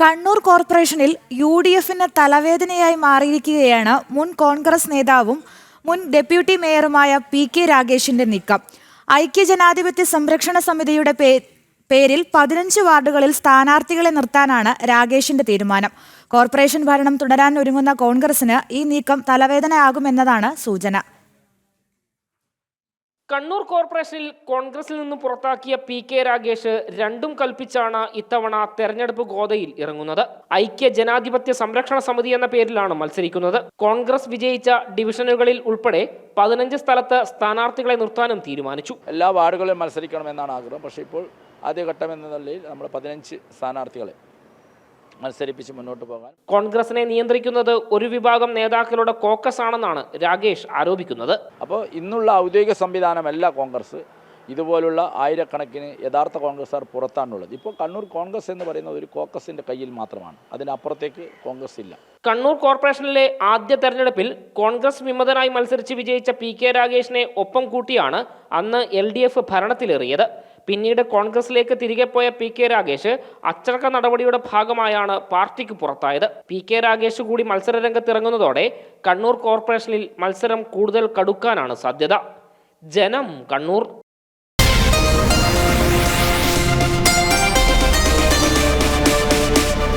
കണ്ണൂർ കോർപ്പറേഷനിൽ U D എഫിന് തലവേദനയായി മാറിയിരിക്കുകയാണ് മുൻ കോൺഗ്രസ് നേതാവും മുൻ ഡെപ്യൂട്ടി മേയറുമായ പി കെ രാഗേഷിന്റെ നീക്കം. ഐക്യജനാധിപത്യ സംരക്ഷണ സമിതിയുടെ പേരിൽ പതിനഞ്ച് വാർഡുകളിൽ സ്ഥാനാർത്ഥികളെ നിർത്താനാണ് രാഗേഷിന്റെ തീരുമാനം. കോർപ്പറേഷൻ ഭരണം തുടരാൻ ഒരുങ്ങുന്ന കോൺഗ്രസിന് ഈ നീക്കം തലവേദനയാകുമെന്നതാണ് സൂചന. കണ്ണൂർ കോർപ്പറേഷനിൽ കോൺഗ്രസിൽ നിന്ന് പുറത്താക്കിയ പി കെ രാഗേഷ് രണ്ടും കൽപ്പിച്ചാണ് ഇത്തവണ തെരഞ്ഞെടുപ്പ് ഗോതയിൽ ഇറങ്ങുന്നത്. ഐക്യ ജനാധിപത്യ സംരക്ഷണ സമിതി എന്ന പേരിലാണ് മത്സരിക്കുന്നത്. കോൺഗ്രസ് വിജയിച്ച ഡിവിഷനുകളിൽ ഉൾപ്പെടെ പതിനഞ്ച് സ്ഥലത്ത് സ്ഥാനാർത്ഥികളെ നിർത്താനും തീരുമാനിച്ചു. എല്ലാ വാർഡുകളിലും മത്സരിക്കണമെന്നാണ് ആഗ്രഹം. പക്ഷേ ഇപ്പോൾ ആദ്യഘട്ടം എന്ന നിലയിൽ നമ്മൾ പതിനഞ്ച് സ്ഥാനാർത്ഥികളെ മത്സരിപ്പിച്ച് മുന്നോട്ട് പോകാൻ. കോൺഗ്രസിനെ നിയന്ത്രിക്കുന്നത് ഒരു വിഭാഗം നേതാക്കളുടെ കോക്കസ് ആണെന്നാണ് രാകേഷ് ആരോപിക്കുന്നത്. അപ്പോൾ ഇന്നുള്ള ഔദ്യോഗിക സംവിധാനമല്ല കോൺഗ്രസ്. ഇതുപോലുള്ള ആയിരക്കണക്കിന് യഥാർത്ഥ കോൺഗ്രസ്സുകാർ പുറത്താണുള്ളത്. ഇപ്പോൾ കണ്ണൂർ കോൺഗ്രസ് എന്ന് പറയുന്നത് ഒരു കോക്കസിന്റെ കയ്യിൽ മാത്രമാണ്. അതിനപ്പുറത്തേക്ക് കോൺഗ്രസ് ഇല്ല. കണ്ണൂർ കോർപ്പറേഷനിലെ ആദ്യ തെരഞ്ഞെടുപ്പിൽ കോൺഗ്രസ് വിമതനായി മത്സരിച്ച് വിജയിച്ച പി കെ രാഗേഷിനെ ഒപ്പം കൂട്ടിയാണ് അന്ന് എൽ ഡി എഫ് ഭരണത്തിലേറിയത്. പിന്നീട് കോൺഗ്രസിലേക്ക് തിരികെ പോയ പി കെ രാഗേഷ് അച്ചടക്ക നടപടിയുടെ ഭാഗമായാണ് പാർട്ടിക്ക് പുറത്തായത്. പി കെ രാഗേഷ് കൂടി മത്സരരംഗത്തിറങ്ങുന്നതോടെ കണ്ണൂർ കോർപ്പറേഷനിൽ മത്സരം കൂടുതൽ കടുക്കാനാണ് സാധ്യത. ജനം കണ്ണൂർ